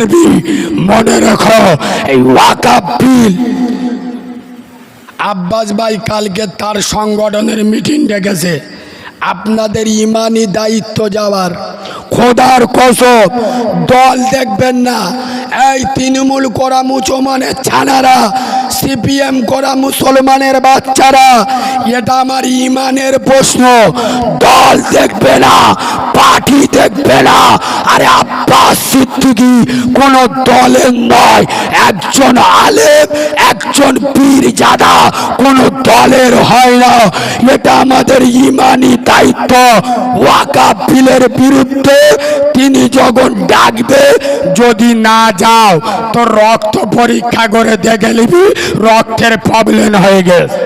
পারবি মনে রাখো। এই ওয়াকাপ বিল। আব্বাস ভাই কালকে তার সংগঠনের মিটিং ডেকেছে। আপনাদের ইমানি দায়িত্ব যাওয়ার। খোদার কসব দল দেখবেন না। এই তৃণমূল করা মুসলমানের ছানারা, সিপিএম করা মুসলমানের বাচ্চারা, এটা আমার ইমানের প্রশ্ন। দল দেখবে না, পার্টি দেখবে না। আরে আব্বাস সিদ্দিকি, কোন দলের নয়। একজন আলেম, একজন পীর জাদা কোন দলের হয় না। এটা আমাদের ইমানি দায়িত্ব। ওয়াকা বিলের বিরুদ্ধে তিনি যখন ডাকবে, যদি না যাও তো রক্ত পরীক্ষা করে দেখে নিবি, রক্তের প্রবলেম হয়ে গেছে।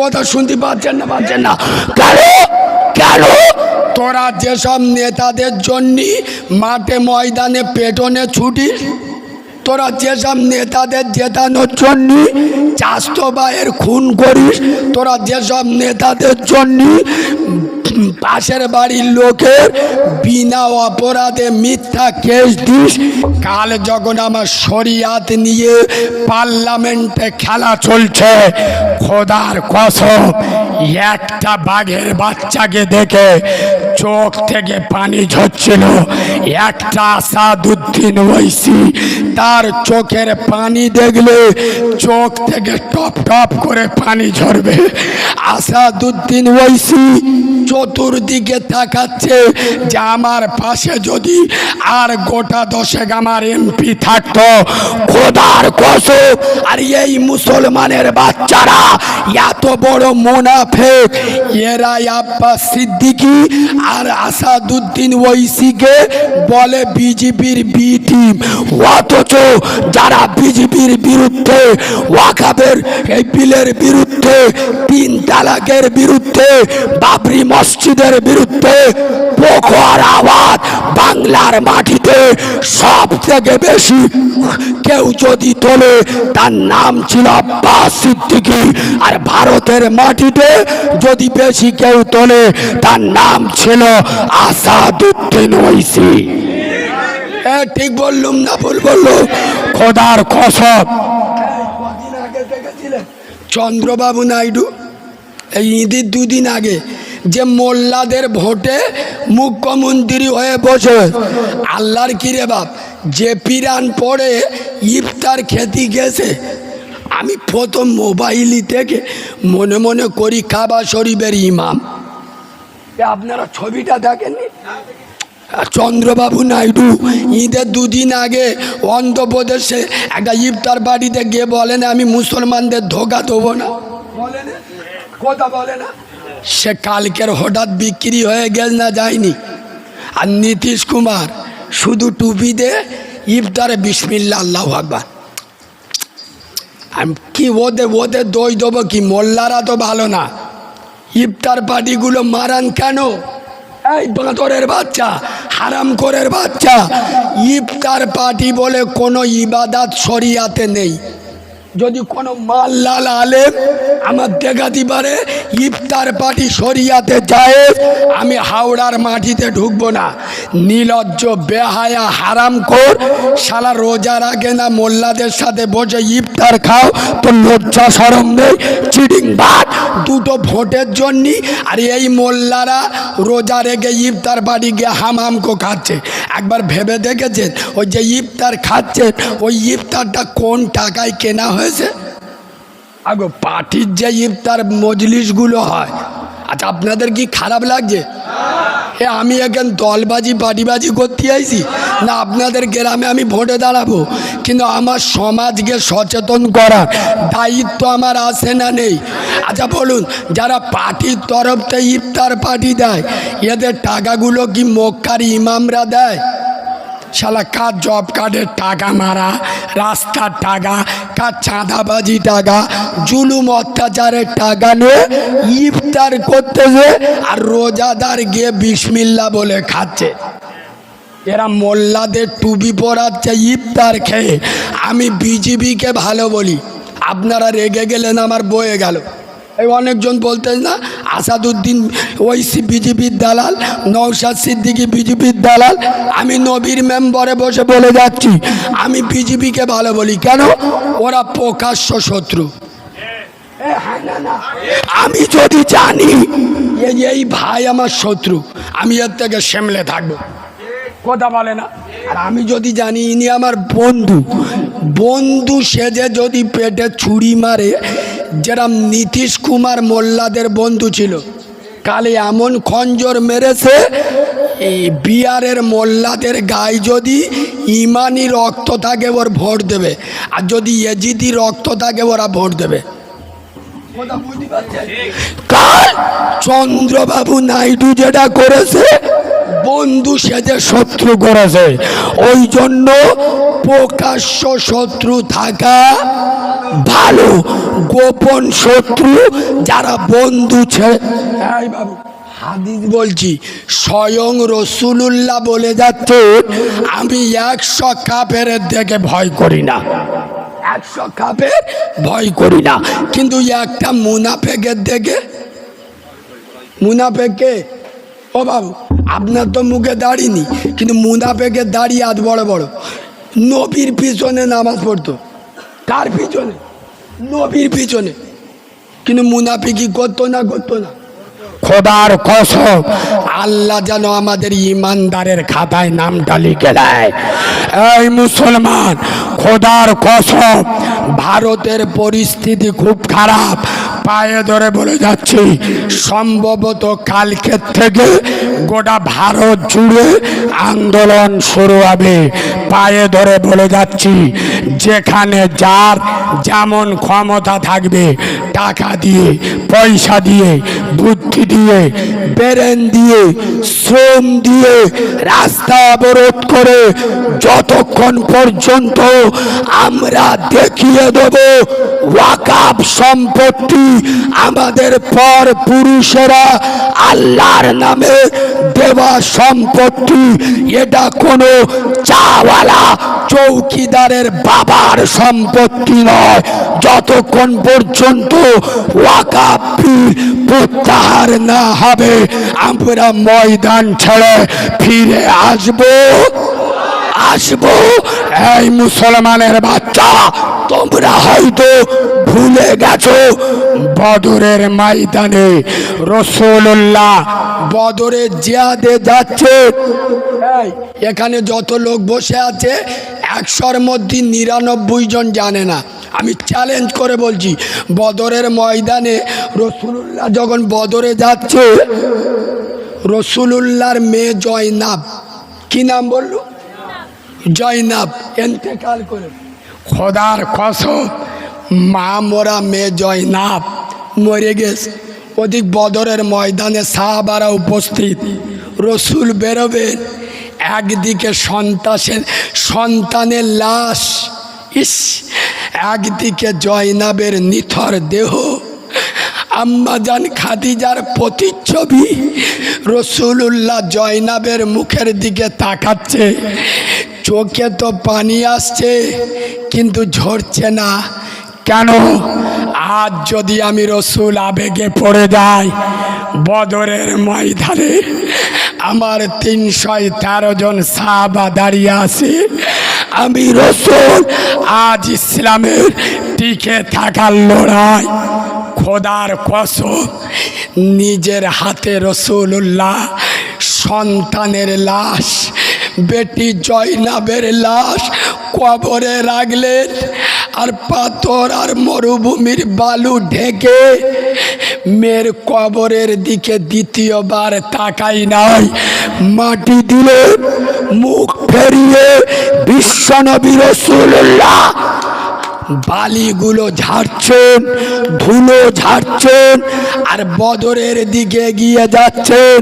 কথা শুনতে পাচ্ছেন না পাচ্ছেন না? কেন? কেন? তোরা যেসব নেতাদের জন্য মাঠে ময়দানে পেটনে ছুটিস তোরা যেসব নেতাদের জেতানোর জন্য ভাইয়ের খুন করিস। তোরা যেসব নেতাদের জন্য পাশের বাড়ির লোকের বিনা অপরাধে মিথ্যা কেস দিস। কাল যখন আমার শরিয়াত নিয়ে পার্লামেন্টে খেলা চলছে, খোদার কসম, একটা বাঘের বাচ্চাকে দেখে চোখ থেকে পানি ঝরছিল। একটা আসাদুদ্দিন ওইসি তার চোখের পানি দেখলে চোখ থেকে টপ টপ করে পানি ঝরবে। আসাদুদ্দিন ওইসি চতুর্দিকে তাকাচ্ছে যে আমার পাশে যদি আর গোটা দশেক আমার এমপি থাকতো। খোদার কসম, আর এই মুসলমানের বাচ্চারা এত বড় মোনাফেক। এরাই আব্বাস সিদ্দিকি আর আসাদুদ্দিন ওইসিকে বলে বিজেপির বি টিম। অথচ যারা বিজেপির বিরুদ্ধে, ওয়াকাবের এই বিলের বিরুদ্ধে, তিন তালাকের বিরুদ্ধে, বাবরি মসজিদের বিরুদ্ধে পোখর আওয়াজ বাংলার মাটিতে সব থেকে বেশি কেউ যদি তোলে, তার নাম ছিল আব্বাস আর ভারতের মাটিতে যদি বেশি কেউ তোলে, তার নাম ছিল আসাদুদ্দিন এ, ঠিক বললুম না, ভুল বলল খোদার কসব চন্দ্রবাবু নাইডু, এই ঈদের দুদিন আগে যে মোল্লাদের ভোটে মুখ্যমন্ত্রী হয়ে বসে। আল্লাহর কিরে বাপ? যে পিরান পড়ে ইফতার খেতে গেছে। আমি প্রথম মোবাইলই থেকে মনে মনে করি কাবা শরীফের ইমাম। আপনারা ছবিটা দেখেননি? চন্দ্রবাবু নাইডু ঈদের দুদিন আগে অন্ধ্রপ্রদেশে একটা ইফতার বাড়িতে গিয়ে বলেন, আমি মুসলমানদের ধোকা দেবো না। বলে না কথা বলে না? সে কালকের হঠাৎ বিক্রি হয়ে গেল না যায়নি। আর নীতিশ কুমার শুধু টুপি দে ইফতারে বিসমিল্লা আল্লাহ আকবার। আমি কি ওদের ওদের দই দেবো কি? মোল্লারা তো ভালো না। ইফতার পার্টিগুলো মারান কেন? এই বাঁদরের বাচ্চা, হারাম করের বাচ্চা। ইফতার পার্টি বলে কোনো ইবাদাত শরিয়াতে নেই। যদি কোনো মাল্লাল আলেম আমার দেখাতে পারে ইফতার পার্টি শরিয়াতে যায়, আমি হাওড়ার মাটিতে ঢুকবো না। নীলজ্জ, বেহায়া হারাম কর সালা রোজা রাখে না, মোল্লাদের সাথে বসে ইফতার খাও, তো লজ্জা সরম নেই চিডিং ভাত, দুটো ভোটের জন্য আর এই মোল্লারা রোজা রেখে ইফতার বাড়ি গিয়ে হাম হামকো খাচ্ছে। একবার ভেবে দেখেছেন? ওই যে ইফতার খাচ্ছেন, ওই ইফতারটা কোন টাকায় কেনা হয়েছে? আগো পার্টির যে ইফতার মজলিসগুলো হয় আচ্ছা আপনাদের কি খারাপ লাগছে? এ, আমি এখন দলবাজি পাটিবাজি করতে আইছি। না, আপনাদের গ্রামে আমি ভোটে দাঁড়াবো। কিন্তু আমার সমাজকে সচেতন করার দায়িত্ব আমার আছে না নেই। আচ্ছা বলুন, যারা পার্টির তরফ থেকে ইফতার পার্টি দেয়, এদের টাকাগুলো কি মক্কার ইমামরা দেয়? শালা কার জব কার্ডের টাকা মারা? রাস্তার টাকা, কার চাঁদাবাজি টাকা, জুলুম অত্যাচারের টাকা নিয়ে ইফতার করতেছে আর রোজাদার গিয়ে বিসমিল্লা বলে খাচ্ছে। এরা মোল্লাদের টুপি পরাচ্ছে ইফতার খেয়ে। আমি বিজিবিকে ভালো বলি। আপনারা রেগে গেলেন, আমার বয়ে গেল। এই অনেকজন বলতেন না আসাদুদ্দিন ওইসি বিজেপির দালাল নৌসাদ সিদ্দিকি বিজেপির দালাল, আমি নবীর মেম্বরে বসে বলে যাচ্ছি, আমি বিজেপিকে ভালো বলি। কেন? ওরা প্রকাশ্য শত্রু। আমি যদি জানি এই ভাই আমার শত্রু, আমি এর থেকে সেমলে থাকব। কথা বলে না। আর আমি যদি জানি ইনি আমার বন্ধু বন্ধু সেজে যদি পেটে ছুরি মারে যেরম নীতিশ কুমার মোল্লাদের বন্ধু ছিল, কালে এমন খঞ্জর মেরেছে, এই বিয়ারের মোল্লাদের গায়ে যদি ইমানি রক্ত থাকে ওর ভোট দেবে, আর যদি এজিদি রক্ত থাকে ওরা ভোট দেবে। চন্দ্রবাবু নাইডু যেটা করেছে বন্ধু সেজে শত্রু করেছে ওই জন্য প্রকাশ্য শত্রু থাকা ভালো। গোপন শত্রু যারা বন্ধু ছেড়ে হাদিস বলছি, স্বয়ং রসুলুল্লাহ বলে যাচ্ছে, আমি একশো কাপের দেখে ভয় করি না। একশো কাপের ভয় করি না। কিন্তু একটা মুনাফেকের দেখে মুনাফেকে ও বাবু আপনার তো মুখে দাঁড়িনি, কিন্তু মুনাফেকের দাড়ি আজ বড় বড়। নবীর পিছনে নামাজ পড়তো। কার পিছনে? নবীর পিছনে। কিন্তু মুনাফিকি করতো না করতো না। খোদার কসম, আল্লাহ যেন আমাদের ইমানদারের খাতায় নামটা লিখে দেয়। এই মুসলমান, খোদার কসম, ভারতের পরিস্থিতি খুব খারাপ। পায়ে ধরে বলে যাচ্ছি, সম্ভবত কালকের থেকে গোটা ভারত জুড়ে আন্দোলন শুরু হবে। পায়ে ধরে বলে যাচ্ছি, যেখানে যার যেমন ক্ষমতা থাকবে, টাকা দিয়ে পয়সা দিয়ে, বুদ্ধি দিয়ে, বেরেন দিয়ে, শ্রম দিয়ে রাস্তা অবরোধ করে যতক্ষণ পর্যন্ত আমরা দেখিয়ে দেব ওয়াকাব সম্পত্তি আমাদের পর পুরুষেরা আল্লাহর নামে দেওয়া সম্পত্তি, এটা কোনো চাওয়ালা চৌকিদারের বাবার সম্পত্তি নয়। যতক্ষণ পর্যন্ত প্রত্যাহার না হবে, আমরা ময়দান ছেড়ে ফিরে আসব। আসব? এই মুসলমানের বাচ্চা, তোমরা হয়তো ভুলে গেছো, বদরের ময়দানে রসুল্লাহ বদরে জিয়াদে যাচ্ছে। এখানে যত লোক বসে আছে, একশোর মধ্যে নিরানব্বই জন জানে না। আমি চ্যালেঞ্জ করে বলছি, বদরের ময়দানে রসুল্লাহ যখন বদরে যাচ্ছে, রসুলুল্লাহর মেয়ে জয়নাব, কি নাম বলল? জয়নাব, এন্তেকাল করে। খোদার কসম, মা মোরা মেয়ে জয়নাব মরে গেছে। ওদিক বদরের ময়দানে সাহাবারা উপস্থিত। রসুল বেরোবেন। একদিকে সন্তাসের সন্তানের লাশ, ইস, একদিকে জয়নাবের নিথর দেহ। আম্মাজান খাদিজার প্রতিচ্ছবি রসুলুল্লাহ জয়নাবের মুখের দিকে তাকাচ্ছে। চোখে তো পানি আসছে, কিন্তু ঝরছে না। কেন? আজ যদি আমি রসুল আবেগে পড়ে যাই, বদরের ময়দানে আমার তিনশো তেরো জন সাহাবা দাঁড়িয়ে আছে। আমি রসুল, আজ ইসলামের টিকে থাকার লড়াই। খোদার কসম, নিজের হাতে রসুল্লাহ সন্তানের লাশ, বেটি জয়নাবের লাশ কবরে রাখলেন। আর পাথর আর মরুভূমির বালু ঢেকে মেয়ের কবরের দিকে দ্বিতীয়বার তাকাই নাই। মাটি দিলে, মুখ ফেরিয়ে বিশ্বনবী রসুল্লাহ বালিগুলো ঝাড়ছেন, ধুলো ঝাড়ছেন আর বদরের দিকে এগিয়ে যাচ্ছেন।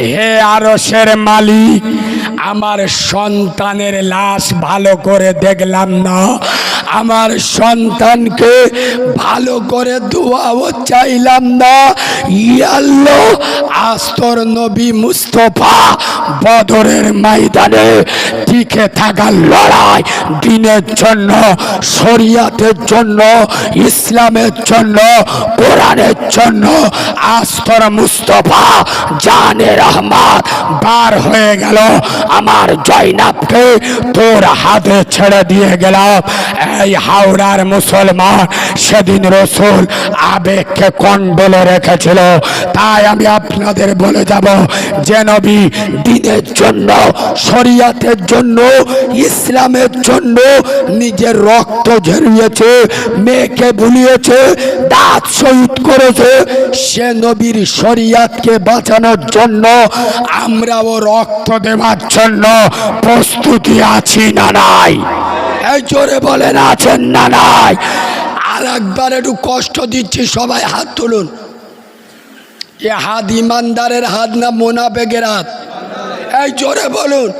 হে আরসের মালিক, আমার সন্তানের লাশ ভালো করে দেখলাম না। আমার সন্তানকে ভালো করে দোয়াও চাইলাম না। ইয়াল্লো, আস্তর নবী মুস্তফা বদরের ময়দানে টিকে থাকার লড়াই দিনের জন্য, শরিয়াতের জন্য, ইসলামের জন্য, কোরআনের জন্য। আস্তর মুস্তফা জানে রহমান বার হয়ে গেল। আমার জয়নাবকে তোর হাতে ছেড়ে দিয়ে গেলাম। এই হাওড়ার মুসলমান সেদিন রসুল আবেগকে কন্ডলে রেখেছিল? তাই আমি আপনাদের বলে যাব যে নবী দিনের জন্য, শরিয়াতের জন্য, ইসলামের জন্য নিজের রক্ত ঝরিয়েছে মেয়েকে ভুলিয়েছে দাঁত শহীদ করেছে। সে নবীর শরিয়াতকে বাঁচানোর জন্য, আমরাও রক্ত দেওয়ার জন্য প্রস্তুতি আছি না নাই। এই জোরে বলেন, আছেন না নাই? আর একবার একটু কষ্ট দিচ্ছি, সবাই হাত তুলুন। এ হাত ইমানদারের হাত না মোনাবেগের হাত? এই জোরে বলুন।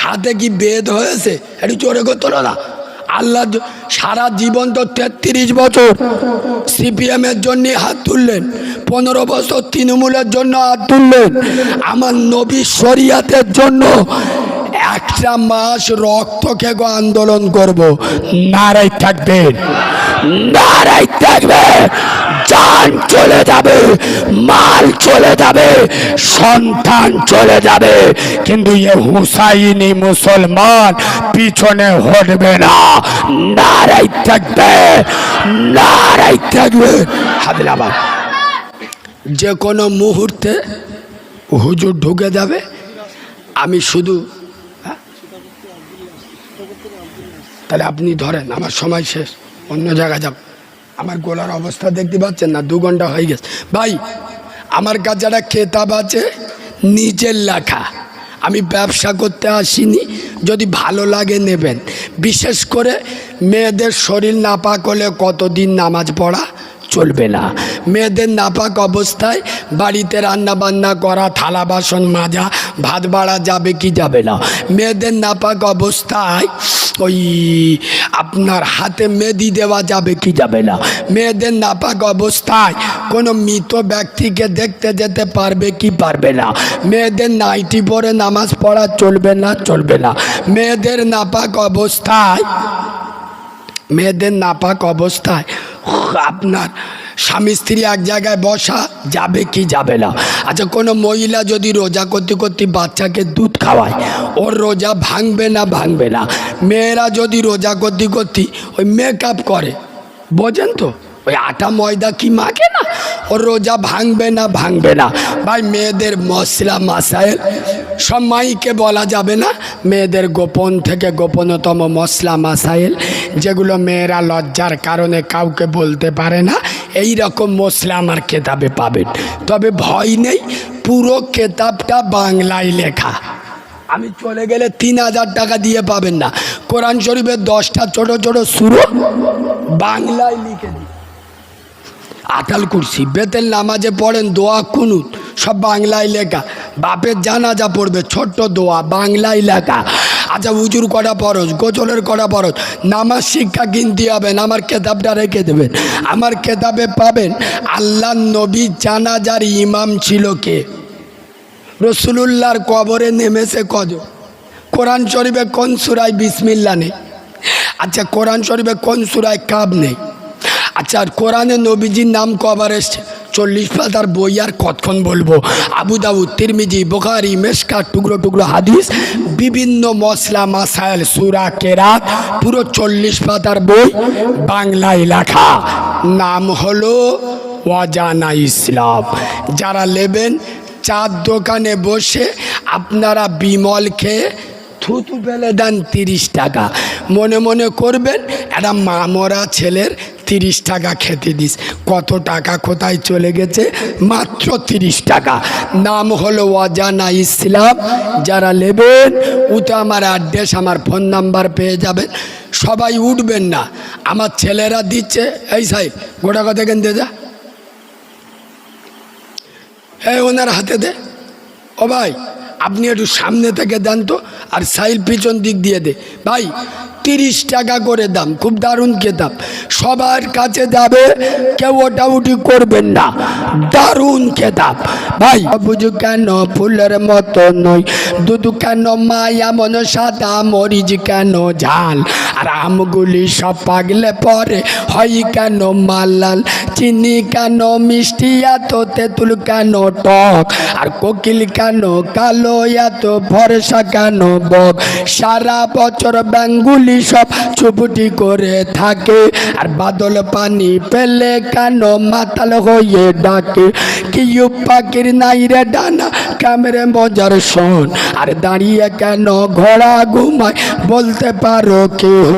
হাতে কি বেদ হয়েছে? একটু জোরে করতো না। আল্লাহ সারা জীবন তো তেত্রিশ বছর সিপিএম এর জন্য হাত তুললেন, পনেরো বছর তৃণমূলের জন্য হাত তুললেন, আমার নবী শরিয়াতের জন্য একটা মাস রক্ত খেগো আন্দোলন করব। নারাই থাকবেন নারাই থাকবে। জান চলে যাবে। মাল চলে যাবে। সন্তান চলে যাবে। কিন্তু এ হুসাইনি মুসলমান পিছনে হটবে না। নারাই থাকবে। নারাই থাকবে। হাদিলাবাদ যে কোনো মুহূর্তে হুজুর ঢুকে যাবে। আমি শুধু? তাহলে আপনি ধরেন আমার সময় শেষ, অন্য জায়গায় যাব। আমার গোলার অবস্থা দেখতে পাচ্ছেন না, দু ঘণ্টা হয়ে গেছে। ভাই, আমার কাছে একটা খেতাব আছে, নিজের লেখা। আমি ব্যবসা করতে আসিনি, যদি ভালো লাগে নেবেন। বিশেষ করে মেয়েদের শরীর নাপাক হলে কতদিন নামাজ পড়া চলবে না। মেয়েদের নাপাক অবস্থায় বাড়িতে রান্না বান্না করা, থালা বাসন মাজা, ভাত বাড়া যাবে কি যাবে না। মেয়েদের নাপাক অবস্থায় ওই আপনার হাতে মেদি দেওয়া যাবে কি যাবে না। মেয়েদের নাপাক অবস্থায় কোনো মৃত ব্যক্তিকে দেখতে যেতে পারবে কি পারবে না। মেয়েদের নাইটি পরে নামাজ পড়া চলবে না চলবে না। মেয়েদের নাপাক অবস্থায়, মেয়েদের নাপাক অবস্থায় আপনার স্বামী স্ত্রী এক জায়গায় বসা যাবে কি যাবে না। আচ্ছা কোনো মহিলা যদি রোজা করতে করতে বাচ্চাকে দুধ খাওয়ায়, ওর রোজা ভাঙবে না ভাঙবে না? মেয়েরা যদি রোজা করতে করতে ওই মেকআপ করে, বোঝেন তো? ওই আটা ময়দা কি মাখে না? ওর রোজা ভাঙবে না ভাঙবে না। ভাই, মেয়েদের মশলা মাসাইল সব মাইকে বলা যাবে না। মেয়েদের গোপন থেকে গোপনতম মশলা মাসাইল যেগুলো মেয়েরা লজ্জার কারণে কাউকে বলতে পারে না। এই রকম মশলা আমার কেতাবে পাবেন। তবে ভয় নেই, পুরো কেতাবটা বাংলায় লেখা। আমি চলে গেলে তিন হাজার টাকা দিয়ে পাবেন না। কোরআন শরীফের দশটা ছোট ছোট সুর বাংলায় লিখে দিই আটাল কুরসি, বেতের নামাজে পড়েন, দোয়া কুনুত, সব বাংলায় লেখা। বাপের জানাজা পড়বে, ছোট্ট দোয়া, বাংলায় লেখা। আচ্ছা উজুর কটা পরশ গোচলের কটা পরশ নামাজ শিক্ষা কিনতে হবেন আমার কেতাবটা রেখে দেবেন। আমার কেতাবে পাবেন আল্লাহ নবী জানাজার ইমাম ছিল কে? রসুলুল্লাহর কবরে নেমেছে কজ কোরআন শরীফে কোন সুরায় বিসমিল্লা নেই? আচ্ছা কোরআন শরীফে কোন সুরায় কাব নেই? আচ্ছা আর কোরআনে নবীজির নাম কবার এসছে? চল্লিশ পাতার বই আর কতক্ষণ বলব? আবু দাউদ, তিরমিজি, বোখারি মেসকা টুকরো টুকরো হাদিস, বিভিন্ন মশলা মাসাইল, সুরা, কেরাত, পুরো চল্লিশ পাতার বই বাংলায় লেখা। নাম হলো ওয়াজানা ইসলাম। যারা নেবেন, চার দোকানে বসে আপনারা বিমল খেয়ে থুতু ফেলে দেন তিরিশ টাকা। মনে মনে করবেন, একটা মামরা ছেলের তিরিশ টাকা খেতে দিস। কত টাকা কোথায় চলে গেছে? মাত্র তিরিশ টাকা। নাম হলো অজানা ইসলাম। যারা নেবেন, উঠে আমার অ্যাড্রেস আমার ফোন নাম্বার পেয়ে যাবেন। সবাই উঠবেন না। আমার ছেলেরা দিচ্ছে, এই সাহেব, গোটা কথা কেন দে যা। এই ওনার হাতে দে। ও ভাই, আপনি একটু সামনে থেকে দেন তো, আর সাইল পিছন দিক দিয়ে দে। ভাই তিরিশ টাকা করে দাম, খুব দারুণ কেতাব। সবার কাছে যাবে, কেউ ওটা উঠি করবেন না। দারুণ কেতাব। ভাই বুঝু কেন ফুলের মতো নয় দুধু কেন মায়া মন, সাদা মরিচ কেন ঝাল? আর আমগুলি সব পাগলে পরে, হয় কেন মালাল? চিনি কেন মিষ্টি, এত তেঁতুল কেন টক? আর কোকিল কেন কালো, এত ভরসা কেন বক? সারা বছর ব্যাঙ্গুলি সব চুপটি করে থাকে। আর বাদল পানি পেলে কেন মাতাল হয়ে ডাকে? কি পাখির নাই রে ডানা ক্যামেরে মজার শোন। আর দাঁড়িয়ে কেন ঘোড়া ঘুমায় বলতে পারো কেউ?